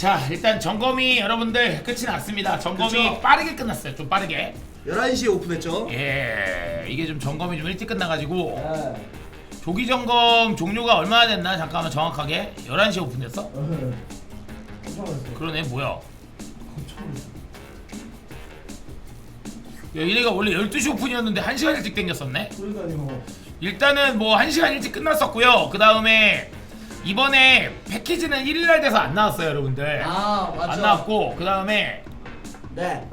자 일단 점검이 여러분들 끝이 났습니다. 점검이 그쵸. 빠르게 끝났어요. 좀 빠르게. 11시에 오픈했죠. 예 이게 좀 점검이 좀 일찍 끝나가지고 네. 조기 점검 종료가 얼마나 됐나 잠깐만 정확하게 11시에 오픈됐어? 엄청 많았어요. 그러네 뭐야 엄청. 야, 얘네가 원래 12시 오픈이었는데 1시간 일찍 땡겼었네 그러니까요. 일단은 뭐 1시간 일찍 끝났었고요 그 다음에 이번에 패키지는 1일날 돼서 안 나왔어요 여러분들 아 맞죠. 안 나왔고 그 다음에 네.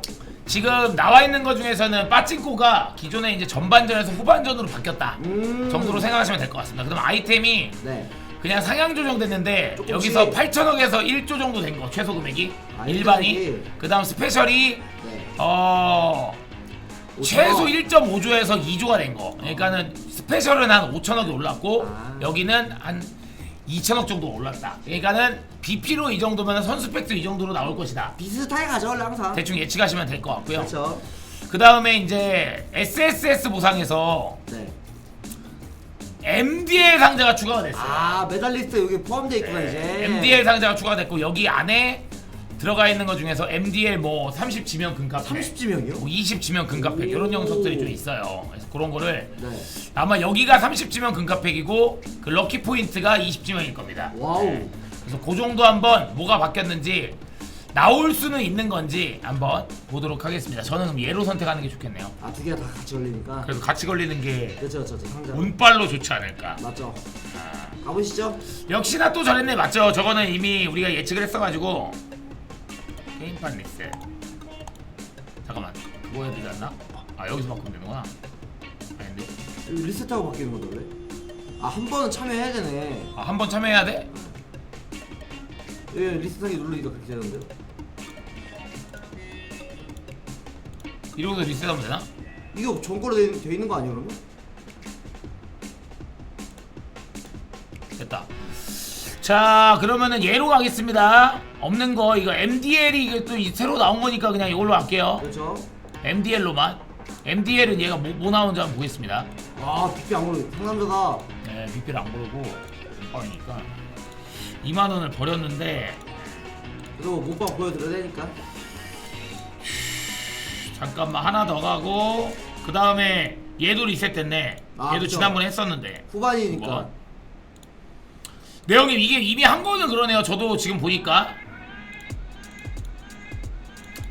지금 나와 있는 것 중에서는 빠찡코가 기존에 이제 전반전에서 후반전으로 바뀌었다 음. 정도로 생각하시면 될 것 같습니다 그 다음 아이템이 네. 그냥 상향 조정됐는데 조금씩. 여기서 8천억에서 1조 정도 된 거 최소 금액이 아, 일반이 일반이. 그 다음 스페셜이 네. 어 최소 1.5조에서 2조가 된 거. 그러니까는 스페셜은 한 5천억이 올랐고 아. 여기는 한 2천억 정도 올랐다. 그러니까는 BP로 이 정도면 선수 팩도 이 정도로 나올 것이다. 비슷하게 가죠 원래 항상. 대충 예측하시면 될 것 같고요. 그렇죠. 그 다음에 이제 SSS 보상에서 네. MDL 상자가 추가가 됐어요. 아 메달리스트 여기 포함되어 있구나 네, 이제. MDL 상자가 추가됐고 여기 안에 들어가 있는 것 중에서 MDL 뭐 30 지명 금카페, 30지명이요? 뭐 20 지명 금카페 이런 오. 녀석들이 좀 있어요. 그래서 그런 거를 네. 아마 여기가 30지명 금카팩이고 그 럭키 포인트가 20지명일 겁니다. 와우. 네. 그래서 그 정도 한번 뭐가 바뀌었는지 나올 수는 있는 건지 한번 보도록 하겠습니다. 저는 그럼 얘로 선택하는 게 좋겠네요. 아 두 개가 다 같이 걸리니까. 그래서 같이 걸리는 게 그렇죠 그렇죠 상자. 운빨로 좋지 않을까. 맞죠. 아, 가보시죠. 역시나 또 잘했네 맞죠? 저거는 이미 우리가 예측을 했어가지고 게임판 리셋. 잠깐만 그거 해야 되지 않나? 아 여기서 바꾸면 되는구나. 아닌데? 리셋하고 바뀌는 건데 왜? 아한 번은 참여해야 되네. 아, 한 번 참여해야 돼? 예, 리셋하기 누르니까 그렇게 되는데요. 이러고서 리셋하면 되나? 이거 전거로 돼, 돼 있는 거 아니야 그러면? 됐다. 자, 그러면은 얘로 가겠습니다. 없는 거 이거 MDL이 이게 또 이- 새로 나온 거니까 그냥 이걸로 할게요. 그렇죠. MDL로만. MDL은 얘가 뭐, 뭐 나오는지 한번 보겠습니다. 아 빅비 안 걸려. 상남자다. 네, 빅비를 안 고르고 그러니까 2만 원을 버렸는데 그래도 못방 보여드려야 되니까. 잠깐만 하나 더 가고 그 다음에 얘도 리셋됐네. 아, 얘도 그쵸. 지난번에 했었는데. 후반이니까. 뭐? 네 형님 이게 이미 한 거는 그러네요. 저도 지금 보니까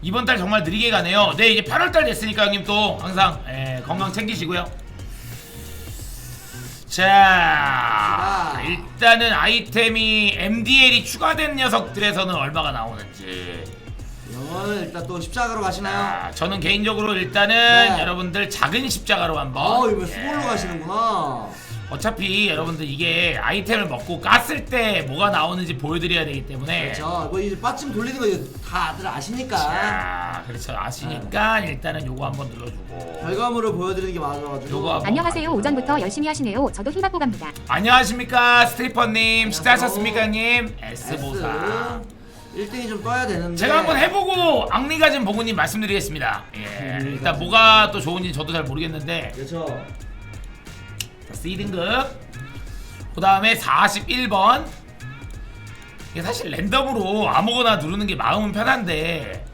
이번 달 정말 느리게 가네요. 네 이제 8월 달 됐으니까 형님 또 항상 예, 건강 챙기시고요. 자 일단은 아이템이 MDL이 추가된 녀석들에서는 얼마가 나오는지. 영어는 일단 또 십자가로 가시나요? 아, 저는 개인적으로 일단은 네. 여러분들 작은 십자가로 한번. 아 이거 예. 스몰로 가시는구나. 어차피 여러분들 이게 아이템을 먹고 깠을 때 뭐가 나오는지 보여드려야 되기 때문에 그렇죠. 뭐 이제 빠짐 돌리는 거 이제 다들 아시니까. 자 그렇죠 아시니까 일단은 요거 한번 눌러주고 결과물을 보여드리는 게 맞아가지고. 요거 한번 안녕하세요. 오전부터 열심히 하시네요. 저도 힘 받고 갑니다. 안녕하십니까 스트리퍼님 식사하셨습니까 안녕하세요. 형님 S보사 1등이 좀 떠야 되는데. 제가 한번 해보고 악리가진 보고님 말씀드리겠습니다 예 음, 일단 뭐가 또 좋은지 저도 잘 모르겠는데 그렇죠. 자, C등급. 그 다음에 41번. 이게 사실 랜덤으로 아무거나 누르는 게 마음은 편한데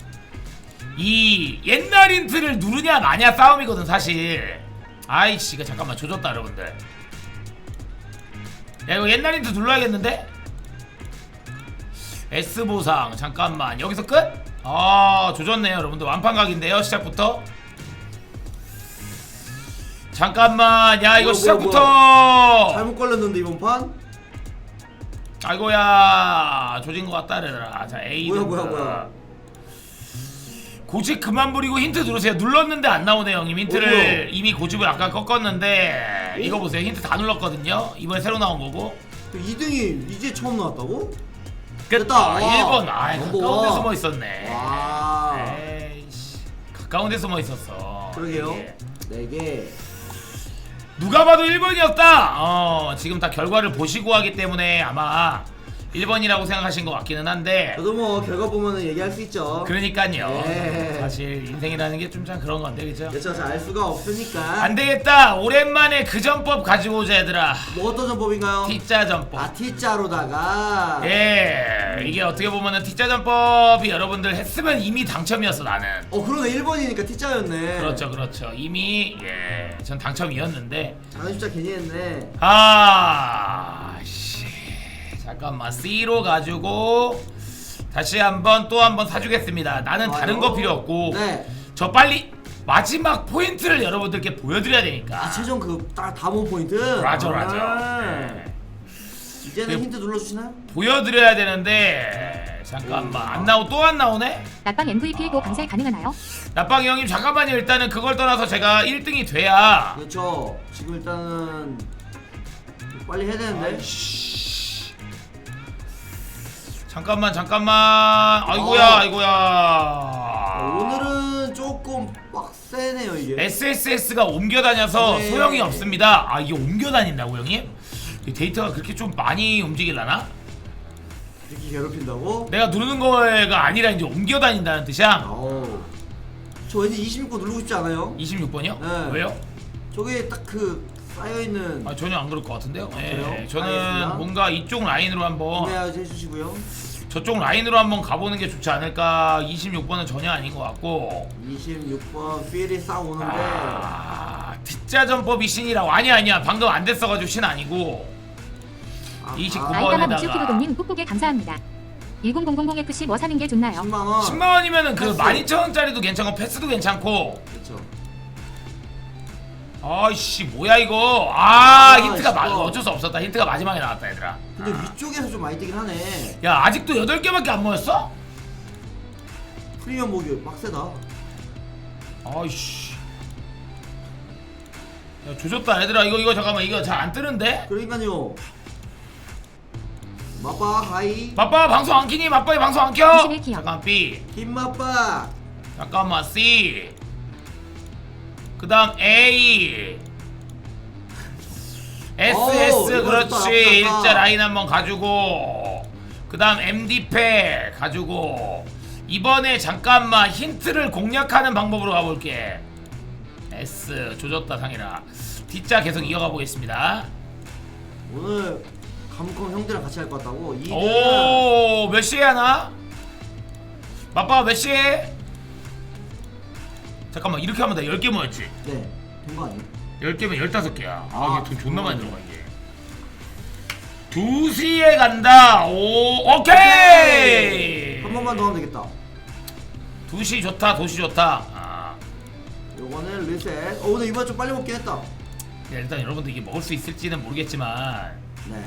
이 옛날 인트를 누르냐 마냐 싸움이거든 사실. 아이씨 이거 잠깐만 조졌다 여러분들. 야 이거 옛날 인트 눌러야겠는데? S보상 잠깐만. 여기서 끝? 아 조졌네요 여러분들. 완판각인데요 시작부터 잠깐만 야 이거 뭐야, 시작부터 잘못 걸렸는데 이번 판? 아이고야 조진 것 같다 얘들아 자 A 뭐야, 뭐야, 뭐야. 고집 그만 부리고 힌트 누르세요 눌렀는데 안 나오네요 형님 힌트를 어, 뭐야? 이미 고집을 아까 꺾었는데 이거 보세요 힌트 다 눌렀거든요 이번에 새로 나온 거고 2등이 이제 처음 나왔다고? 끝 됐다. 아, 와. 1번 아 넘버 가까운 데 원. 숨어 있었네 와. 에이씨 가까운 데 숨어 있었어 그러게요. 이게. 4개. 누가 봐도 1번이었다. 어, 지금 다 결과를 보시고 하기 때문에 아마 1번이라고 생각하신 것 같기는 한데 저도 뭐 결과 보면은 얘기할 수 있죠. 그러니까요. 예. 사실 인생이라는 게 좀 참 그런 건데 그죠? 그렇죠. 잘 알 수가 없으니까. 안 되겠다. 오랜만에 그 전법 가지고 오자 얘들아. 뭐 어떤 전법인가요? T자 전법. 아 T자로다가. 예, 이게 어떻게 보면은 T자 전법이 여러분들 했으면 이미 당첨이었어 나는. 어 그러네 1번이니까 T자였네. 그렇죠, 그렇죠. 이미 예, 전 당첨이었는데. 장난 숫자 괜히 했네. 아, 씨, 잠깐만 C로 가지고 다시 한번 또 한 번 사주겠습니다. 나는 다른 거 필요 없고, 네. 저 빨리 마지막 포인트를 여러분들께 보여드려야 되니까. 아 최종 그딱 다모 포인트. 맞아, 아. 맞아. 네. 이제는 그- 힌트 눌러주시나요? 보여드려야 되는데 잠깐만 안 나오 또 안 나오네? 낮방 MVP도 강세 가능하나요? 나빵이 형님 잠깐만요 일단은 그걸 떠나서 제가 1등이 돼야 그렇죠. 지금 일단은 빨리 해야 되는데. 잠깐만 잠깐만 아이고야 어. 아이고야 어, 오늘은 조금 빡세네요 이게. SSS가 옮겨 다녀서 네. 소용이 없습니다 아 이게 옮겨 다닌다고 형님? 이 데이터가 그렇게 좀 많이 움직일라나? 이렇게 괴롭힌다고? 내가 누르는 거가 아니라 이제 옮겨 다닌다는 뜻이야? 어우. 저 왠지 26번 누르고 싶지 않아요? 26번이요? 네. 왜요? 저게 딱 그 쌓여 있는 아 전혀 안 그럴 것 같은데요. 예, 그래요? 저는 알겠습니다. 뭔가 이쪽 라인으로 한번 구매하지 해주시고요. 저쪽 라인으로 한번 가보는 게 좋지 않을까. 26번은 전혀 아닌 것 같고. 26번 필이 싹 오는데 아, T자 전법이 신이라고 아니 아니야. 방금 안 됐어가지고 신 아니고. 아, 29 아, 번. 아이따마 번에다가. 무슈키도동님 꾹꾹에 감사합니다. 1000FC 뭐 사는 게 좋나요? 10만 원. 10만 원이면은 그 패스. 12,000원짜리도 괜찮고 패스도 괜찮고. 그렇죠. 아이씨 뭐야 이거. 아, 아, 힌트가 마, 이거. 어쩔 수 없었다. 힌트가 마지막에 나왔다 얘들아. 근데 위쪽에서 좀 많이 뜨긴 하네. 야 아직도 8개밖에 안 모였어? 프리미엄 목이 빡세다. 아이씨. 야 조졌다 얘들아 이거 이거 잠깐만 이거 잘 안 뜨는데? 그러니까요. 마빠 하이. 맛봐 방송 안 키니? 맛봐이 방송 안 켜? 21 키요. 잠깐 B 김마빠. 잠깐만 C 그 다음 A SS 어우, 이거 그렇지. 일자 라인 한번 가지고 그 다음 MD팩 가지고 이번에 잠깐만 힌트를 공략하는 방법으로 가볼게 S 조졌다 상이라 D자 계속 이어가 보겠습니다 오늘 감컴 형들이랑 같이 할 것 같다고. 이는 오, 몇 시에 하나? 맛봐, 몇 시에? 잠깐만, 이렇게 하면 다 10개 모였지? 네. 된거 아니에요? 10개면 15개야. 아, 아, 이게 돈 존나 많이 그러네. 들어가, 이게. 2시에 간다. 오, 오케이! 한 번만 더 하면 되겠다. 2시 좋다, 도시 좋다. 아, 요거는 리셋. 어, 오늘 이번 좀 빨리 먹긴 했다. 네, 일단 여러분들 이게 먹을 수 있을지는 모르겠지만. 네.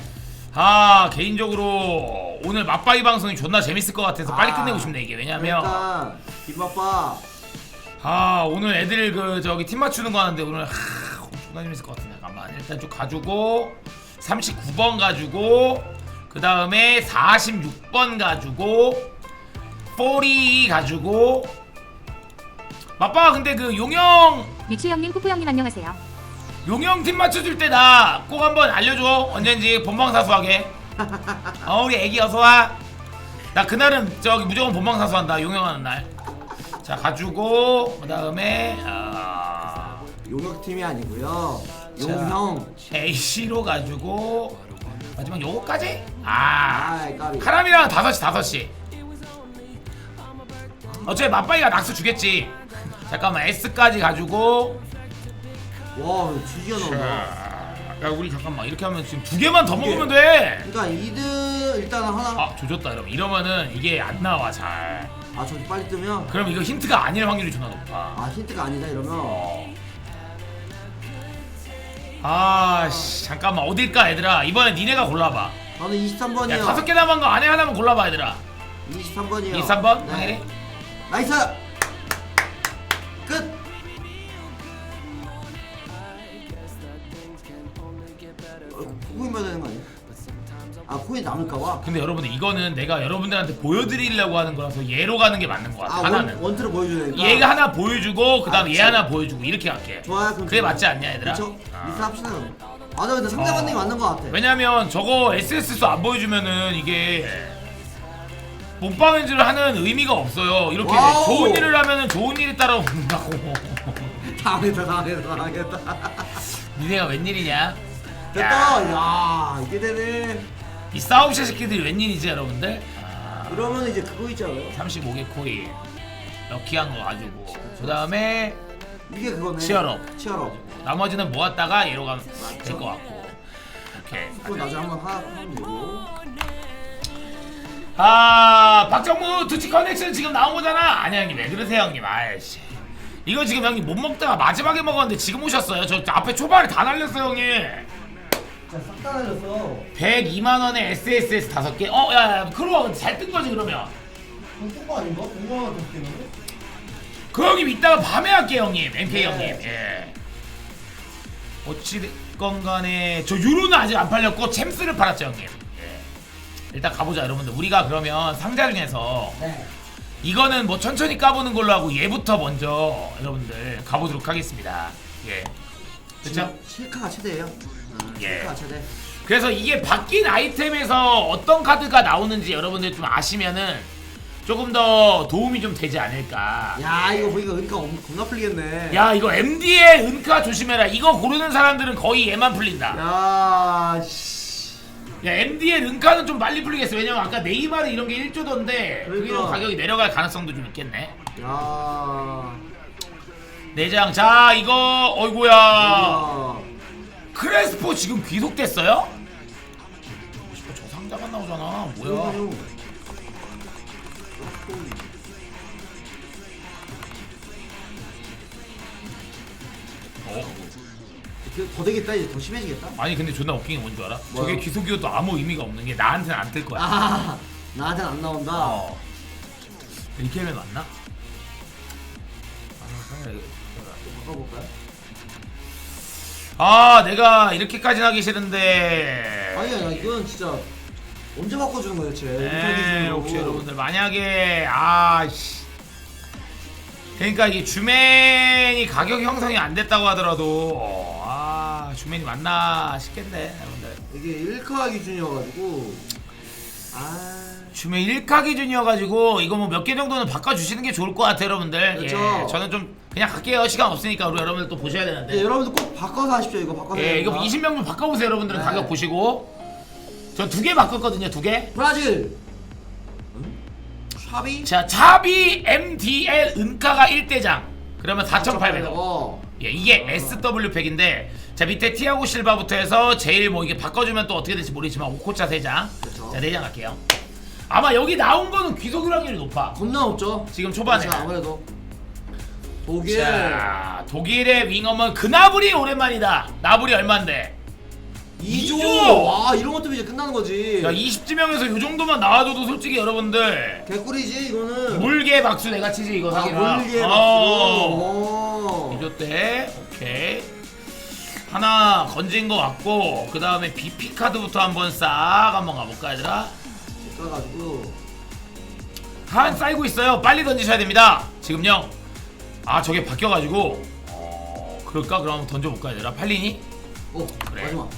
아, 개인적으로 오늘 맛바이 방송이 존나 재밌을 것 같아서 빨리 아, 끝내고 싶네, 이게. 왜냐면. 일단 김마빠. 아 오늘 애들 그 저기 팀 맞추는 거 하는데 오늘 하 존나 재밌을 것 같은데. 잠깐만 일단 좀 가지고 39번 가지고 그 다음에 46번 가지고 40 가지고. 맞봐 근데 그 용영. 미추 형님 쿠쿠 형님 안녕하세요. 용영 팀 맞춰줄 때 나 꼭 한번 알려줘. 언젠지 본방사수하게. 어 우리 애기 어서와. 나 그날은 저기 무조건 본방사수한다 용영하는 날 자 가지고 그 다음에 아 용역팀이 아니고요. 자. 용형. AC로 가지고 마지막 요거까지? 아 아이 까비. 카람이랑 5시 5시 어차피 맞바이가 낙수 주겠지 잠깐만 S까지 가지고 와, 주지가 자, 나온다. 야 우리 잠깐만 이렇게 하면 지금 두 개만 더. 먹으면 돼. 그러니까 이드 일단 하나. 아 조졌다 여러분 이러면은 이게 안 나와 잘. 아, 저기 빨리 뜨면. 그럼 이거 힌트가 아닐 확률이 존나 높아. 아, 힌트가 아니다 이러면. 어. 아씨 잠깐만 어딜까 얘들아 이번에 니네가 골라봐. 저는 23번이요. 야 다섯 개 남은 거 안에 하나만 골라봐 얘들아. 23번이요. 23번 네. 당연히. 나이스. 끝. 어, 받아야 되는 거 아니야? 아 코인 남을까봐. 근데 여러분들 이거는 내가 여러분들한테 보여드리려고 하는 거라서 얘로 가는 게 맞는 거 같아 아 하나는. 원, 원투를 보여줘야 되니까. 얘가 하나 보여주고 그다음 아, 얘 그치. 하나 보여주고 이렇게 할게. 좋아요. 그럼 그게. 맞지 않냐 얘들아? 그쵸? 아. 리스 합시다 그럼. 맞아 근데 상대 어. 받는 게 맞는 것 같아 왜냐면 저거 SS 수안 보여주면은 이게 몸빵렌즈를 하는 의미가 없어요. 이렇게 와우. 좋은 일을 하면은 좋은 일이 따라온다고. 당했다 당했다 당했다 니네가 웬일이냐? 됐다 야 이게 되네 이 싸움새 새끼들이 웬일이지 여러분들? 아, 그러면 이제 그거 있잖아요. 35개 코인 럭키한 거 가지고. 그 다음에 이게 그거네. 치얼업. 치얼업. 나머지는 모았다가 얘로 가면 될 것 같고. 오케이. 그거 나중에 한번 하, 하면 되고. 아 박정무 두치 커넥션 지금 나온 거잖아. 아니 형님 왜 그러세요 형님? 아이씨. 이거 지금 형님 못 먹다가 마지막에 먹었는데 지금 오셨어요? 저 앞에 초반에 다 날렸어요 형님 진짜 싹다 날렸어. 102만 원에 SSS 5개? 어 야야 그럼 잘뜬 거지 그러면. 그건 뜬거 아닌가? 100만원 더 쓰겠는데? 그 형님 이따가 밤에 할게요 형님. MK 네. 형님. 예. 어찌됐건 간에 저 유로는 아직 안 팔렸고 챔스를 팔았죠 형님. 예. 일단 가보자 여러분들. 우리가 그러면 상자 중에서 네. 이거는 뭐 천천히 까보는 걸로 하고 얘부터 먼저 여러분들 가보도록 하겠습니다. 예. 그쵸? 지금 실카가 최대예요. 아, 예. 최대 그래서 이게 바뀐 아이템에서 어떤 카드가 나오는지 여러분들 좀 아시면은 조금 더 도움이 좀 되지 않을까. 야 이거 보니까 엄- 겁나 풀리겠네. 야 이거 MD의 은카 조심해라. 이거 고르는 사람들은 거의 얘만 풀린다. 야 씨. 야 MD의 은카는 좀 빨리 풀리겠어. 왜냐면 아까 네이마르 이런 게 1조던데 그게 좀 그러니까. 가격이 내려갈 가능성도 좀 있겠네. 야. 내장. 자 이거 어이구야. 야. 크레스포 지금 귀속됐어요? 씨발, 저 상자가 나오잖아 뭐야. 어? 더 되겠다 이제 더 심해지겠다 아니 근데 존나 웃긴 게 뭔 줄 알아? 뭐야? 저게 귀속이어도 아무 의미가 없는 게 나한테는 안 뜰 거야 아 나한테는 안 나온다 어. 이렇게 하면 맞나? 아 내가 이렇게까지는 하기 싫은데. 아니야 야, 이건 진짜 언제 바꿔주는 거야 대체? 네. 혹시 여러분들 만약에 아씨. 그러니까 이게 주맨이 가격 형성이 안 됐다고 하더라도 아 주맨이 맞나 싶겠네 여러분들. 이게 1카 기준이어가지고 아. 주맨 1카 기준이어가지고 이거 뭐 몇 개 정도는 바꿔주시는 게 좋을 것 같아요 여러분들. 그렇죠. 예, 저는 좀 그냥 갈게요. 시간 없으니까 우리 여러분들 또 보셔야 되는데. 네, 여러분들 꼭 바꿔서 하십시오. 이거 바꿔서 예, 이거 됩니다. 20명 좀 바꿔보세요 여러분들은. 네. 가격 보시고. 저 두 개 바꿨거든요 두개. 브라질. 샤비? 자 차비 MDL 은가가 1대장. 그러면 4,800원. 어. 예, 이게 SW 팩인데 자 밑에 티아고 실바부터 해서 제일 뭐 이게 바꿔주면 또 어떻게 될지 모르겠지만 오코차 3장. 그렇죠. 자 4장 갈게요. 아마 여기 나온 거는 귀속 확률이 높아. 겁나 없죠? 지금 초반에. 자, 아무래도 독일. 자 독일의 윙어먼 그나브리 오랜만이다. 나브리 얼만데? 2조. 이조! 와 이런 것도 이제 끝나는 거지. 야 20지명에서 요 정도만 나와줘도 솔직히 여러분들. 개꿀이지 이거는. 물개 박수 내가 치지 이거 아 사기라. 물개 어. 박수. 이조 때 오케이. 하나 건진 거 같고 그 다음에 BP 카드부터 한번 싹 한번 가볼까 얘들아? 가가지고. 한 쌓이고 있어요. 빨리 던지셔야 됩니다. 지금요 아 저게 바뀌어가지고. 어 그럴까? 그럼 던져볼까 얘들아 팔리니? 오 그래. 마지막.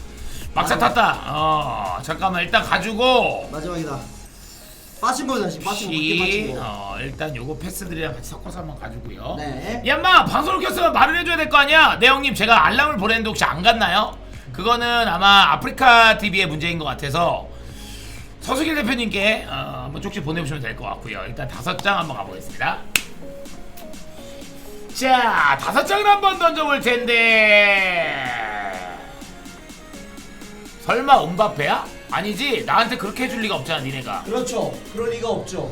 막차 탔다. 어 잠깐만 일단 가지고. 마지막이다. 빠진 거다 지금 빠진 거 밖에 빠진 거. 어 일단 요거 패스들이랑 같이 섞어서 한번 가지고요. 네. 야 인마 방송을 켰으면 말을 해줘야 될 거 아니야? 네 형님 제가 알람을 보냈는데 혹시 안 갔나요? 그거는 아마 아프리카 TV의 문제인 것 같아서 서수길 대표님께 어, 한번 쪽지 보내보시면 될 것 같고요. 일단 다섯 장 한번 가보겠습니다 자 다섯 장을 한번 던져볼 텐데. 설마 음바페야? 아니지? 나한테 그렇게 해줄 리가 없잖아 니네가. 그렇죠. 그럴 리가 없죠.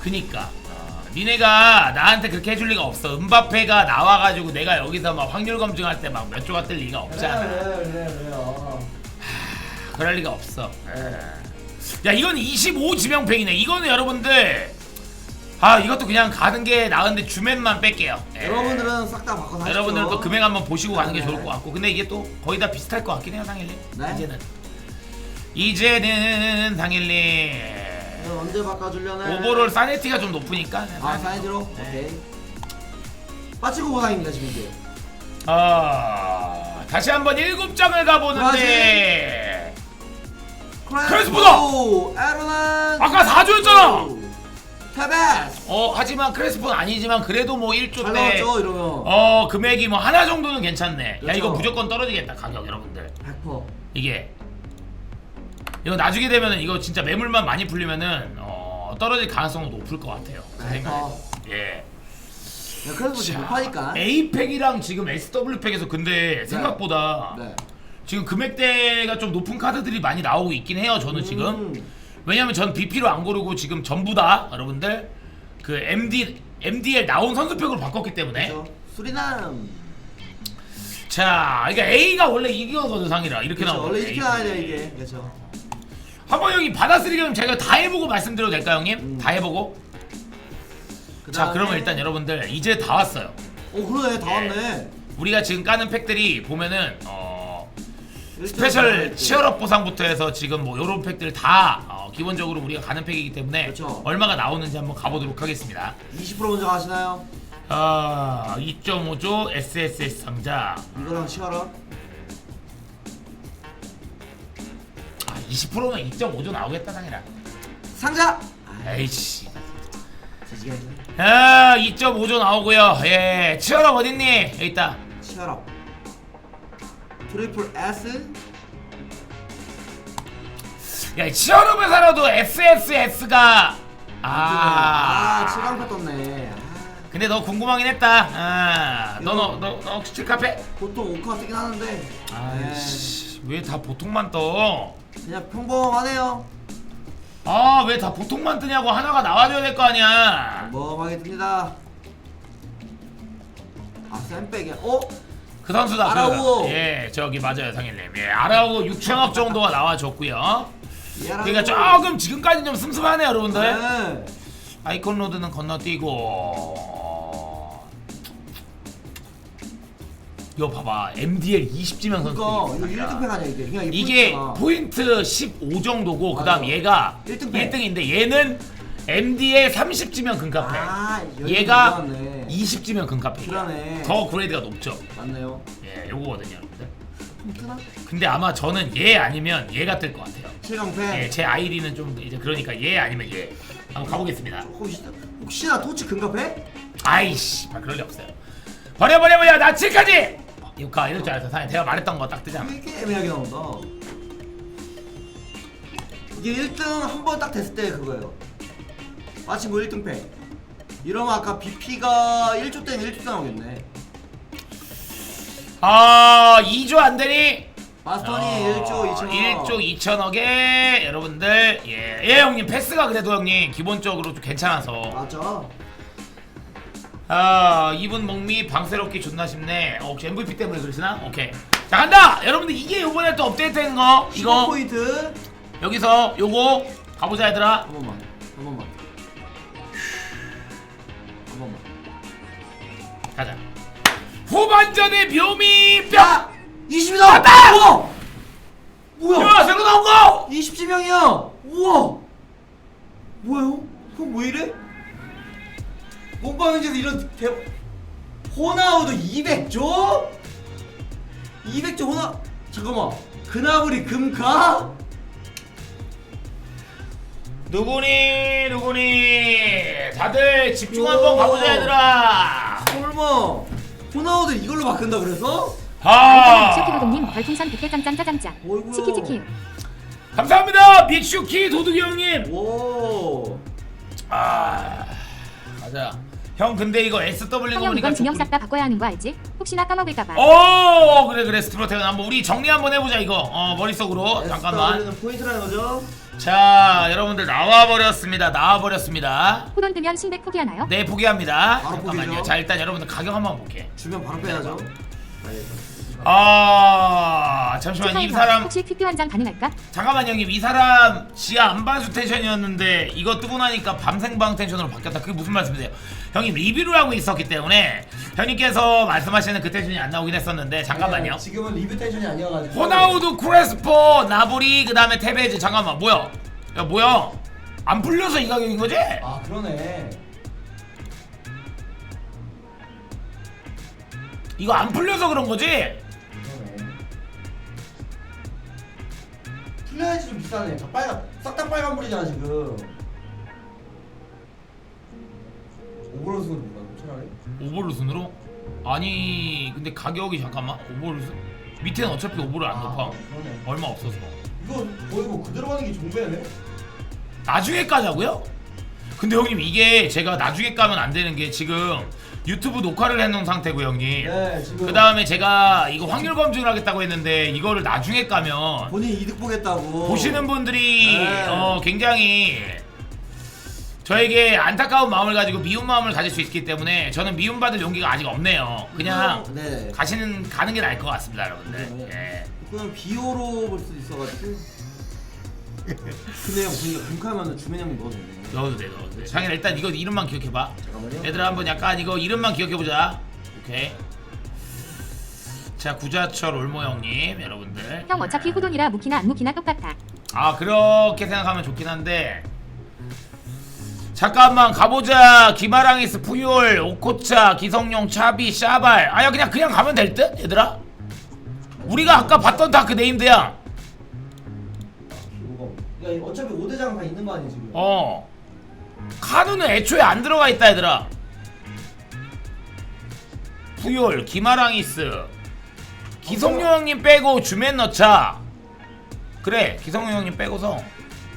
그니까. 어, 니네가 나한테 그렇게 해줄 리가 없어. 음바페가 나와가지고 내가 여기서 막 확률 검증할 때 막 몇 조가 뜰 리가 없잖아. 그래 그래 그래요. 그럴 리가 없어. 야 이건 25 지명팩이네. 이거는 여러분들 아 이것도 그냥 가는 게 나은데 주맨만 뺄게요. 예. 여러분들은 싹 다 바꿔서 하십시오. 여러분들도 금액 한번 보시고 가는 게 네. 좋을 것 같고. 근데 이게 또 거의 다 비슷할 것 같긴 해요 상일님. 네. 이제는. 이제는 상일님. 네, 언제 바꿔주려나 오버롤 사네티가 좀 높으니까. 아 사이드로? 네. 오케이. 빠지고 보상입니다 지금 이게 아 다시 한번 일곱 장을 가보는데. 크레스포다! 크레스포 에로난 아까 4조였잖아 테베스! 어 하지만 크레스폰 아니지만 그래도 뭐 1조 잘 때 나왔죠 이러면 어 금액이 뭐 하나 정도는 괜찮네. 야 그렇죠. 이거 무조건 떨어지겠다 가격 여러분들. 100% 이게. 이거 나중에 되면은 이거 진짜 매물만 많이 풀리면은 어 떨어질 가능성은 높을 것 같아요. 제 네, 생각에. 예. 야, 크레스포 지금 못하니까. A팩이랑 지금 SW팩에서 근데 생각보다 네. 지금 금액대가 좀 높은 카드들이 많이 나오고 있긴 해요 저는 지금. 음. 왜냐면 전 BP로 안 고르고 지금 전부 다 여러분들 그 MD MDL 나온 선수팩으로 바꿨기 때문에 그렇죠. 수리남 자 그러니까 A가 원래 이거거든 상이라 이렇게 그렇죠. 나오는 원래 이렇게 나와야 돼 이게 그렇죠 한번 형이 받아쓰리면 제가 다 해보고 말씀드려도 될까요 형님? 음. 다 해보고 자 그다음에- 그러면 일단 여러분들 이제 다 왔어요 어 그러네 다 예. 왔네 우리가 지금 까는 팩들이 보면은 어 스페셜. 치얼업 보상부터 해서 지금 뭐 요런 팩들 다 어, 기본적으로 우리가 가는 팩이기 때문에 그렇죠. 얼마가 나오는지 한번 가보도록 하겠습니다. 20% 먼저 가시나요? 아 2.5조 SSS 상자. 이거랑 치워라. 아 20%는 2.5조 나오겠다 상이라 상자! 에이씨. 아 2.5조 나오고요. 예 치얼업 어딨니 여기 있다. 치워라. 트리플 S 야 치얼업을 살아도 SSS가 아, 아 7강패 떴네. 아, 근데 너 궁금하긴 했다. 아너너너 너, 너 혹시 칠카페? 보통 5카 뜨긴 하는데. 네, 아이씨 왜 다 보통만 떠? 그냥 평범하네요. 아 왜 다 보통만 뜨냐고 하나가 나와줘야 될 거 아니야. 평범하게 뜹니다. 아 쌤백이야. 어? 그 선수다 아라우오. 그, 예 저기 맞아요 상일님. 예 아라우 6천억 정도가 나와줬고요 그러니까 조금 지금까지 좀 슴슴하네 여러분들 네. 아이콘 로드는 건너뛰고 이거 봐봐 MDL 20지명 선수 그니까 이거 1등패 아니야 이게 그냥 이게 포인트잖아. 포인트 15 정도고 그 다음 맞아. 얘가 1등 1등인데 얘는 MDL 30지명 금카페 아, 여기 얘가 들어갔네. 20지명 금카페 그러네. 더 그레이드가 높죠 맞네요 예 요거거든요 여러분들? 근데 아마 저는 얘 아니면 얘가 뜰 것 같아요. 7강패 예, 제 아이디는 좀 이제 그러니까 얘 아니면 얘 한번 가보겠습니다. 혹시, 혹시나 토치 금갑해? 아이씨 아, 그럴 리 없어요. 버려 버려 버려 나 7까지! 이거 이럴 줄 알았어. 사실 내가 말했던 거 딱 뜨잖아. 되게 애매하게 나온다. 이게 1등 한 번 딱 됐을 때 그거예요. 마치 뭐 1등 패. 이러면 아까 BP가 1조 때는 1조 나오겠네 아 2조 안 되니? 마스터니 어, 1조 2천 1조 2천억에 여러분들 예, 예 형님 패스가 그래도 형님 기본적으로 좀 괜찮아서. 맞죠? 아 이분 목미 방새롭기 존나 쉽네. 어, 혹시 MVP 때문에 그러시나? 오케이. 자 간다! 여러분들 이게 요번에 또 업데이트된 거 이거. 15포인트. 여기서 요거 가보자 얘들아. 한 번만 한 번만 한 번만. 가자 후반전의 묘미 뿅 야! 20이다! 왔다! 우와! 뭐야? 야 새로 나온 거 20지명이야! 우와! 뭐야 형? 왜 이래? 몸방에서 이런 대 호나우도 200조? 200조 호나 잠깐만 그나브리 금가? 누구니 누구니 다들 집중 오. 한번 가보자 얘들아 설마 호나우도 이걸로 바꾼다 그래서? 아! 슈키도둑님 별풍선 100개 짱짱 짜장짜 어이구야. 치키 치키. 감사합니다 빅슈키 도둑이 형님. 오. 아. 가자 형 근데 이거 SW 보니까 이건 조금- 싹다 바꿔야 하는 거 알지? 혹시나 까먹을까봐. 어 그래 그래. 스트로테가 한번 우리 정리 한번 해보자 이거. 어 머릿속으로. 잠깐만. SW는 포인트라는 거죠? 자 여러분들 나와버렸습니다. 나와버렸습니다. 후돈 뜨면 신백 포기하나요? 네 포기합니다. 바로 잠깐만요. 포기죠. 자 일단 여러분들 가격 한번 볼게. 주면 바로 빼야죠. 아 잠시만 이. 사람 혹시 퀴즈 한장 가능할까? 잠깐만 형님 이 사람 지하 안반수 텐션이었는데 이거 뜨고 나니까 밤생방 텐션으로 바뀌었다 그게 무슨 말씀이세요 형님 리뷰를 하고 있었기 때문에 형님께서 말씀하시는 그 텐션이 안 나오긴 했었는데 잠깐만요 네, 지금은 리뷰 텐션이 아니어가지고 호나우두 크레스포 나보리 그 다음에 테베즈 잠깐만 뭐야 야 뭐야 안 풀려서 이 가격인 거지? 아 그러네 이거 안 풀려서 그런 거지? 플레이즈 좀 비싸네. 다 빨간 싹다 빨간 불이잖아 지금. 오버로스로 누가 차라리? 오버루슨으로? 아니 근데 가격이 잠깐만 오버루슨 밑에는 어차피 오버를 안 높아 그러네. 얼마 없어서 이거 거의 뭐 그대로 가는 게 종배네. 나중에 까자고요? 근데 형님 이게 제가 나중에 까면 안 되는 게 지금 유튜브 녹화를 해놓은 상태고 형님 네 지금. 그 다음에 제가 이거 확률 검증을 하겠다고 했는데 이거를 나중에 까면 본인 이득 보겠다고. 보시는 분들이 네. 어, 굉장히 저에게 안타까운 마음을 가지고 미운 마음을 가질 수 있기 때문에 저는 미움받을 용기가 아직 없네요 그냥 네. 가시는 가는 게 나을 것 같습니다 여러분들 네. 예. 그냥 비호로 볼 수도 있어가지고. 근데 형 보니까 금카면은 주맨 형이 넣어도 되네. 넣어도 돼 넣어도 돼. 장현 일단 이거 이름만 기억해봐. 잠깐만요. 얘들아 한번 약간 이거 이름만 기억해보자. 오케이. 자 구자철 올모 형님 여러분들. 형 어차피 후돈이라 묵히나 안 묵히나 똑같아. 아 그렇게 생각하면 좋긴 한데. 잠깐만 가보자. 기마랑이스 푸율 오코차 기성용 차비 샤발. 아야 그냥 그냥 가면 될 듯 얘들아? 우리가 아까 봤던 다 그 네임드야. 이거. 야 어차피 5대장 다 있는 거 아니야 지금? 어 카드는 애초에 안 들어가 있다 얘들아 푸율 기마랑이스 기성용 형님 빼고 주맨 넣자 그래 기성용 형님 빼고서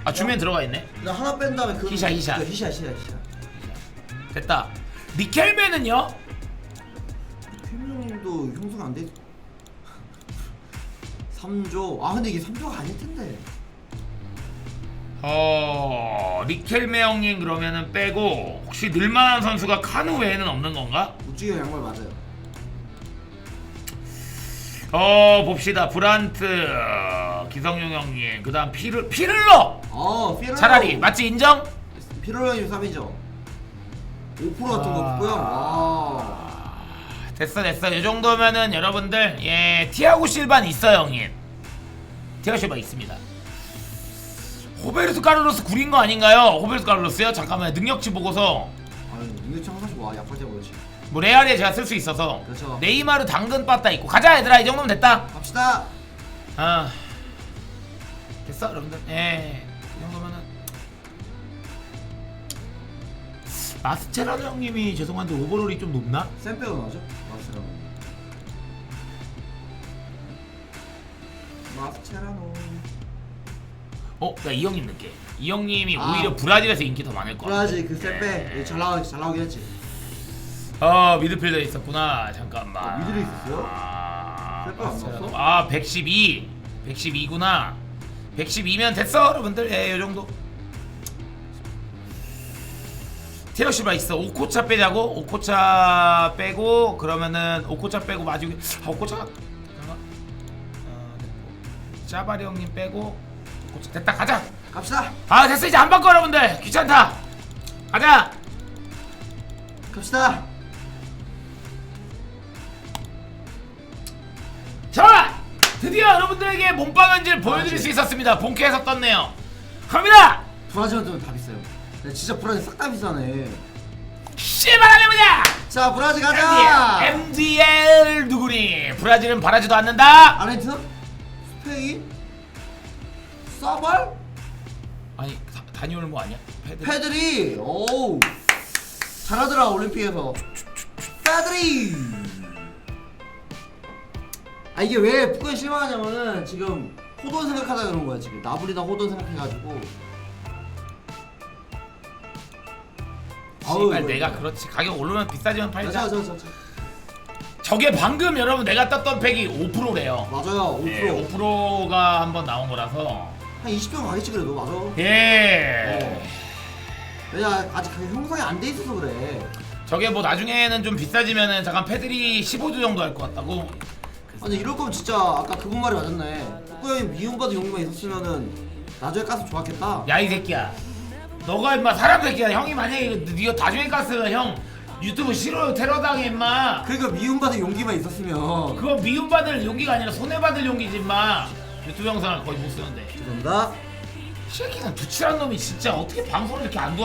아 주맨 들어가 있네 나 하나 뺀 다음에 그 히샤, 히샤. 그 히샤 히샤 히샤. 됐다 니켈맨은요? 필명님도 형성 안 돼. 3조. 아 근데 이게 3조가 아닐 텐데. 어 니켈메 형님 그러면은 빼고 혹시 늘만한 선수가 카누 외에는 없는 건가? 우찌개 양말 맞아요. 어 봅시다 브란트 기성용 형님 그 다음 피르, 피를러 어 피로. 차라리 맞지 인정? 피로 형님 3이죠. 5% 같은 거 아. 붙고요. 와. 됐어 됐어 이 정도면은 여러분들 예 티아고 실반 있어요 형님 티아고 실반 있습니다 호베르트 카를로스 구린 거 아닌가요? 호베르트 카를로스요? 잠깐만 능력치 보고서 아유 능력 창사시 와 약할 때 그렇지. 뭐 레알에 제가 쓸 수 있어서 그렇죠. 네이마르 당근 빠따 있고 가자 얘들아 이 정도면 됐다 갑시다. 아 됐어 여러분들 예이 정도면은 마스체라노 형님이 죄송한데 오버롤이 좀 높나? 쌤 빼고 나오죠? 마스테라노. 마스테라노. 어? 나이 형님 느껴 이 형님이 아. 오히려 브라질에서 인기 더 많을 것 같아 브라질 그쌤 빼. 잘 나오긴 잘 나오긴 했지. 어 미드필더 있었구나 잠깐만 어, 미드에 있었어요? 아, 셀프 안 마스체라노. 나왔어? 아 112 112구나 112면 됐어 여러분들 예이 정도 티러시바 있어 오코차 빼자고 오코차 빼고 그러면은 오코차 빼고 마지막에 아 오코차 잠깐만 어, 됐고 짜바리 형님 빼고 오코차 됐다 가자 갑시다. 아 됐어 이제 안 바꿔 여러분들 귀찮다 가자 갑시다. 자 드디어 여러분들에게 몸빵한지를 보여드릴 수 있었습니다 본캐에서 떴네요 갑니다 브라질은 다 비싸요. 진짜 브라질 싹 다 비싸네. 씨발 알려보자 자 브라질 가자. MDL 누구니 브라질은 바라지도 않는다 아르헨티나? 스페인? 사발? 아니 다, 다니올모 뭐 아니야? 패드 페드리. 오. 잘하더라 올림픽에서. 페드리. 아 이게 왜 북한 실망하냐면은 지금 호돈 생각하다 그런 거야 지금 나블리나 호돈 생각해가지고. 아우, 씨발 이거, 내가 이거. 그렇지 가격 오르면 비싸지면 팔자 자자자자. 저게 방금 여러분 내가 떴던 팩이 5%래요 맞아요 5%. 예, 5%가 한번 나온 거라서 한 20병 가겠지 그래도 맞아. 예 왜냐 아직 가격 형성이 안 돼 있어서 그래. 저게 뭐 나중에는 좀 비싸지면은 잠깐 패들이 15주 정도 할 것 같다고 아니 이럴 거면 진짜 아까 그분 말이 맞았네. 축구 형이 미움받은 용기만 있었으면은 나중에 가서 좋았겠다. 야 이 새끼야 너가 임마 사람 새끼야 형이 만약에 이거 니가 다중에 갔으면 형 유튜브 싫어요 테러당해 임마 그러니까 미움받은 용기만 있었으면. 그거 미움받을 용기가 아니라 손해받을 용기지 임마 유튜브 영상을 거의 못 쓰는데 죄송합니다. 이 새끼는 두칠한 놈이 진짜 어떻게 방송을 이렇게 안 도와